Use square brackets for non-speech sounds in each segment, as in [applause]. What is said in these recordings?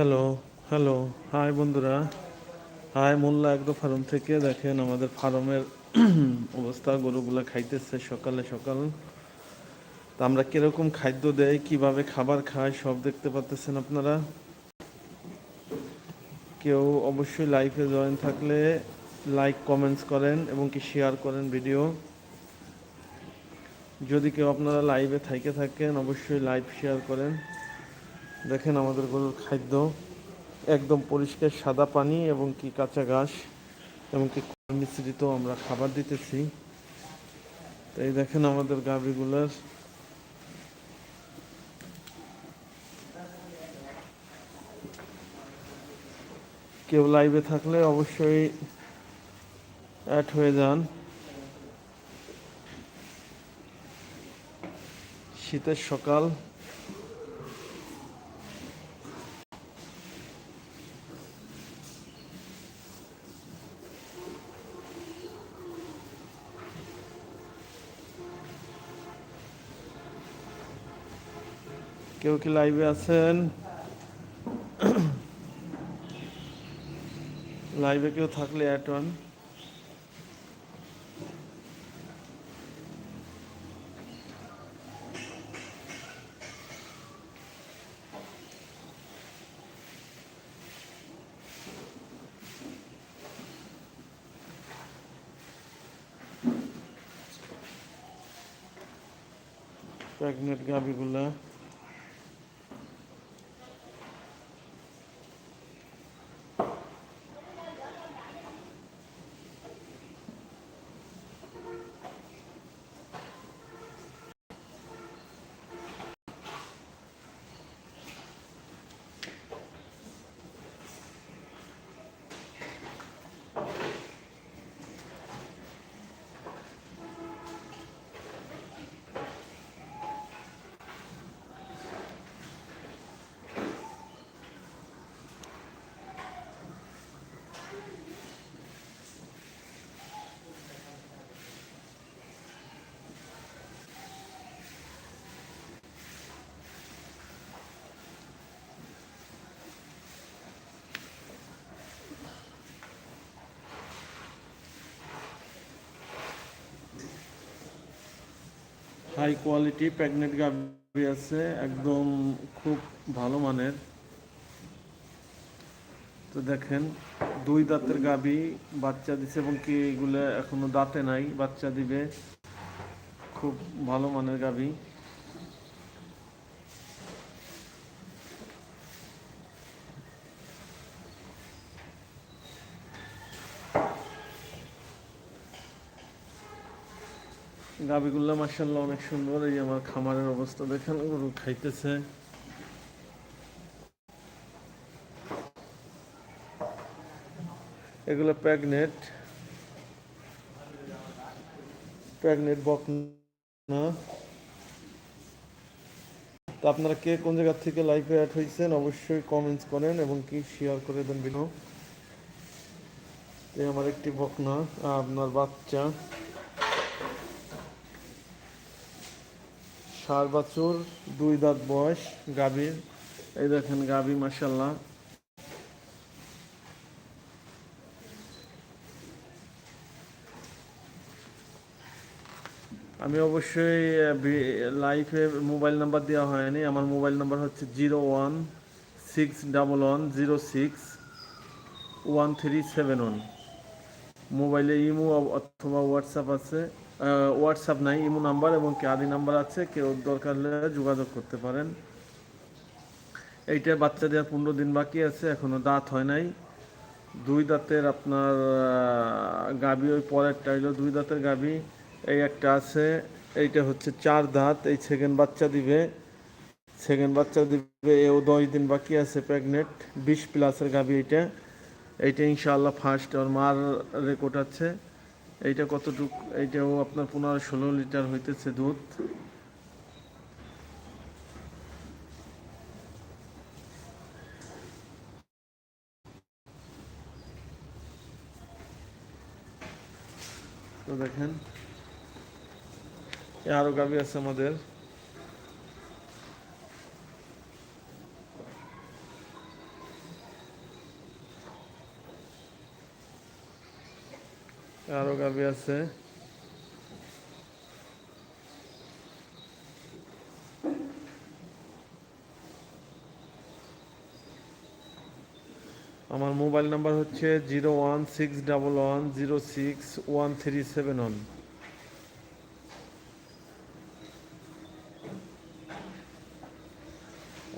Hello hello hi বন্ধুরা। Hi মোল্লা একদম farm থেকে। দেখেন, আমাদের ফার্মের [clears throat] অবস্থা, গরুগুলো খাইতেছে সকালে সকাল। তা আমরা কীরকম খাদ্য দেয় কীভাবে খাবার খাই, সব দেখতে পাচ্তেছেন আপনারা। কেউ অবশ্যই লাইভে জয়েন থাকলে লাইক, কমেন্টস করেন এবং কি শেয়ার করেন ভিডিও। যদি কেউ আপনারা লাইভে থাইকে থাকেন, অবশ্যই লাইভ শেয়ার করেন। দেখেন আমাদের গরুর খাদ্য একদম পরিষ্কার সাদা পানি এবং কি কাঁচা ঘাস এবং কি মিশ্রিত আমরা খাবার দিতেছি। তাই দেখেন আমাদের গাভীগুলোর। কেউ লাইভে থাকলে অবশ্যই অ্যাড হয়ে যান। শীতের সকাল। কেউ কি লাইভে আছেন? লাইভে কেউ থাকলে অ্যাড হন প্রেগনেন্ট গাভিগুলা। হাই কোয়ালিটি, প্রেগনেন্ট গাভি আছে, একদম খুব ভালো মানের। তো দেখেন, দুই দাঁতের গাভি বাচ্চা দিছে এবং কি এগুলো এখনও দাঁতে নাই, বাচ্চা দিবে। খুব ভালো মানের গাভি। গাভিগুলো মার্শাল্লাহ অনেক সুন্দর। এই আমার খামারের অবস্থা, দেখেন, গরু খাইতেছে। এগুলো প্রেগনেট। প্রেগনেট বক না তো আপনারা কে কোন জায়গা থেকে লাইভে অ্যাড হয়েছেন অবশ্যই কমেন্টস করেন এবং কি শেয়ার করে দেন এই আমার একটি বকনা, আপনার বাচ্চা। ষাট বছর, দুই দাঁত বয়স গাভীর এই দেখেন গাভী মাসাল্লাহ আমি অবশ্যই লাইফে মোবাইল নাম্বার দেওয়া হয়নি। আমার মোবাইল নাম্বার হচ্ছে zero one six double one zero six one three seven one. মোবাইলে ইমো অথবা হোয়াটসঅ্যাপ আছে। হোয়াটসঅ্যাপ নাই, ইমো নাম্বার এবং কি আদি নাম্বার আছে, কেউ দরকার হলে যোগাযোগ করতে পারেন। এইটা বাচ্চা দেওয়ার পনেরো দিন বাকি আছে, এখনও দাঁত হয় নাই। দুই দাঁতের আপনার গাবি ওই পরেরটা হইল দুই দাঁতের গাবি এই একটা আছে, এইটা হচ্ছে চার দাঁত, এই সেকেন্ড বাচ্চা দিবে। সেকেন্ড বাচ্চা দিবে, এও দশ দিন বাকি আছে প্রেগনেন্ট বিশ প্লাসের গাবি এইটা। এইটা ইনশাআল্লাহ ফার্স্ট ওর মার রেকর্ড আছে। এইটা কতটুক? এইটাও আপনার পনেরো ষোলো লিটার হইতেছে দুধ। তো দেখেন আরও গাবি আছে আমাদের। আরও গাবি আছে। আমার মোবাইল নাম্বার হচ্ছে zero one six double one zero six one three seven one.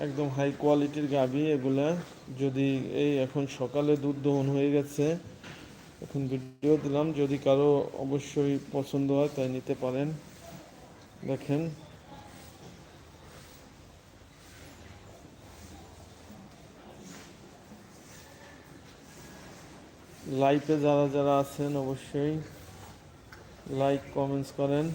একদম হাই কোয়ালিটির গাবি এগুলা। যদি এই এখন সকালে দুধ দহন হয়ে গেছে এখন ভিডিও দিলাম, যদি কারও অবশ্যই পছন্দ হয় তাই নিতে পারেন। দেখেন। লাইভে যারা যারা আছেন, অবশ্যই লাইক, কমেন্টস করেন।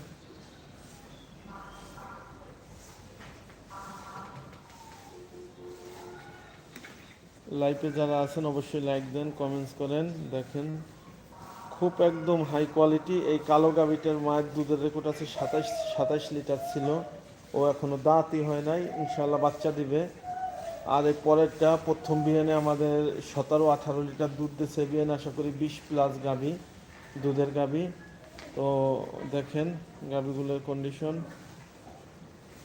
লাইভে যারা আছেন, অবশ্যই লাইক দেন, কমেন্টস করেন। দেখেন। খুব একদম হাই কোয়ালিটি এই কালো গাবিটার মায়ের দুধের রেকর্ড আছে সাতাশ সাতাশ লিটার ছিল। ও এখনও দাঁতই হয় নাই ইনশাল্লাহ বাচ্চা দিবে। আর এই পরেরটা, প্রথম বিয়ানে আমাদের সতেরো, আঠারো লিটার দুধ দিচ্ছে বিয়ানে আশা করি বিশ প্লাস গাবি দুধের গাবি তো দেখেন গাবিগুলোর কন্ডিশন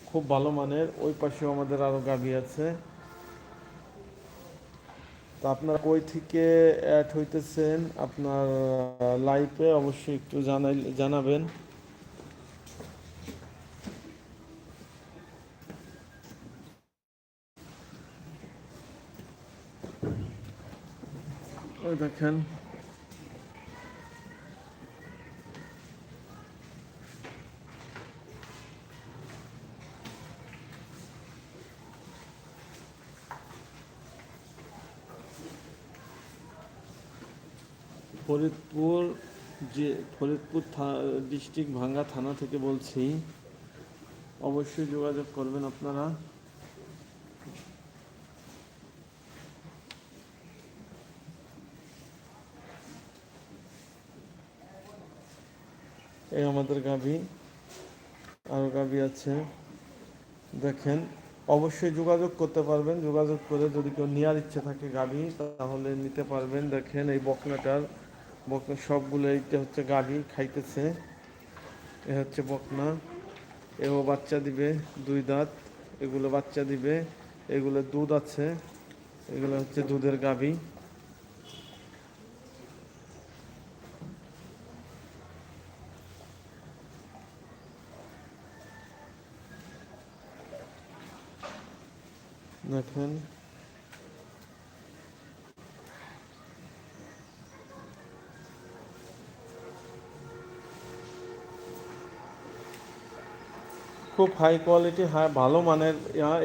খুব ভালো মানের, ওই পাশেও আমাদের আরও গাবি আছে। তো আপনারা কই থেকে অ্যাড হইতেছেন আপনার লাইফে অবশ্যই একটু জানাই জানাবেন। দেখেন। ফরিদপুর যে, ফরিদপুর ডিস্ট্রিক্ট ভাঙ্গা থানা থেকে বলছি। অবশ্যই যোগাযোগ করবেন আপনারা। এই আমাদের গাভী আরও গাভী আছে। দেখেন, অবশ্যই যোগাযোগ করতে পারবেন। যোগাযোগ করে যদি কেউ নেওয়ার ইচ্ছে থাকে গাভী, তাহলে নিতে পারবেন। দেখেন এই বকনাটার বকনা সবগুলো এইটা হচ্ছে গাভী খাইতেছে। এ হচ্ছে বকনা। এও বাচ্চা দিবে, দুই দাঁত। এগুলো বাচ্চা দিবে, এগুলো দুধ আছে, এগুলো হচ্ছে দুধের গাভী। দেখেন খুব হাই কোয়ালিটি হাই ভালো মানের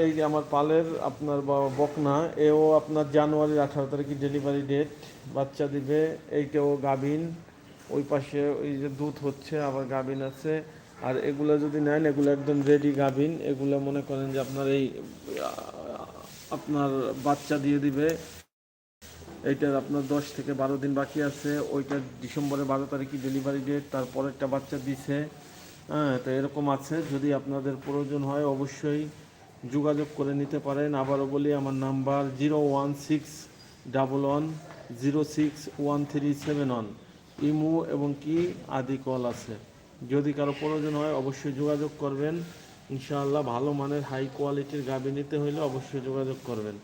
এই যে আমার পালের আপনার বা- বকনা, এও আপনার জানুয়ারির আঠারো তারিখে ডেলিভারি ডেট বাচ্চা দিবে, এইটাও গাভিন, ওই পাশে ওই যে দুধ হচ্ছে, আবার গাভিন আছে, আর এগুলো যদি নেন, এগুলো একদম রেডি গাভিন, এগুলো মনে করেন যে আপনার এই আপনার বাচ্চা দিয়ে দিবে, এইটার আপনার দশ থেকে বারো দিন বাকি আছে, ওইটা ডিসেম্বরের বারো তারিখে ডেলিভারি ডেট তারপরেরটা বাচ্চা দিছে হ্যাঁ তো এরকম আছে। যদি আপনাদের প্রয়োজন হয়, অবশ্যই যোগাযোগ করে নিতে পারেন। আবারও বলি, আমার number zero one six double one zero six one three seven one. Imo এবং কি আদি কল আছে। যদি কারও প্রয়োজন হয়, অবশ্যই যোগাযোগ করবেন। ইনশাআল্লাহ ভালো মানের, হাই কোয়ালিটির গাবি নিতে হলে অবশ্যই যোগাযোগ করবেন।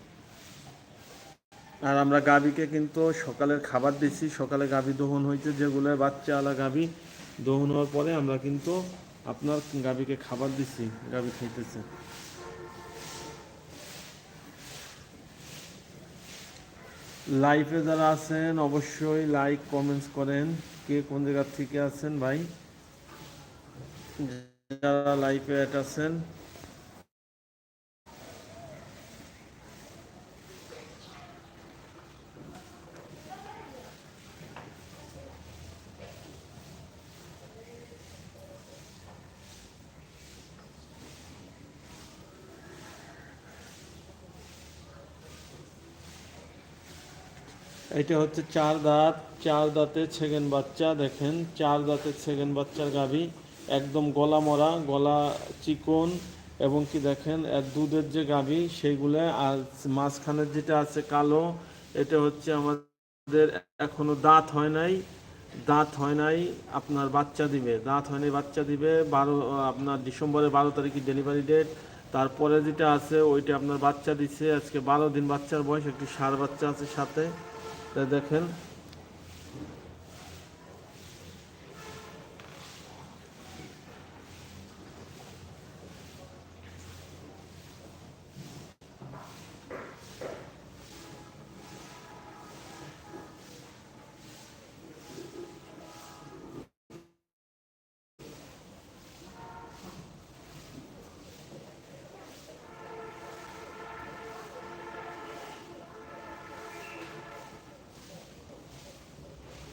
আর আমরা গাবিকে কিন্তু সকালের খাবার দিচ্ছি সকালে গাবি দহন হয়েছে যেগুলো বাচ্চা আলা গাবি। দহন হওয়ার পরে আমরা কিন্তু আপনার গাবিকে খাবার দিচ্ছি গাবি খাইতেছে। লাইফে যারা আছেন, অবশ্যই লাইক কমেন্টস করেন। কে কোন জায়গার থেকে আছেন ভাই? যারা লাইফে অ্যাট আছেন এটা হচ্ছে চার দাঁত, চার দাঁতের সেকেন্ড বাচ্চা, দেখেন, চার দাঁতের সেকেন্ড বাচ্চার গাভী, একদম গলা মরা, গলা চিকন, এবং কি দেখেন দুধের যে গাভী, সেইগুলো, আর মাঝখানের যেটা আছে কালো, এটা হচ্ছে আমাদের এখনও দাঁত হয় নাই, দাঁত হয় নাই, আপনার বাচ্চা দিবে, দাঁত হয় নাই, বাচ্চা দিবে, বারো, আপনার ডিসেম্বরের বারো তারিখে ডেলিভারি ডেট, তারপরে যেটা আছে, ওইটা আপনার বাচ্চা দিচ্ছে আজকে বারো দিন বাচ্চার বয়স, একটি সার বাচ্চা আছে সাথে দেখেন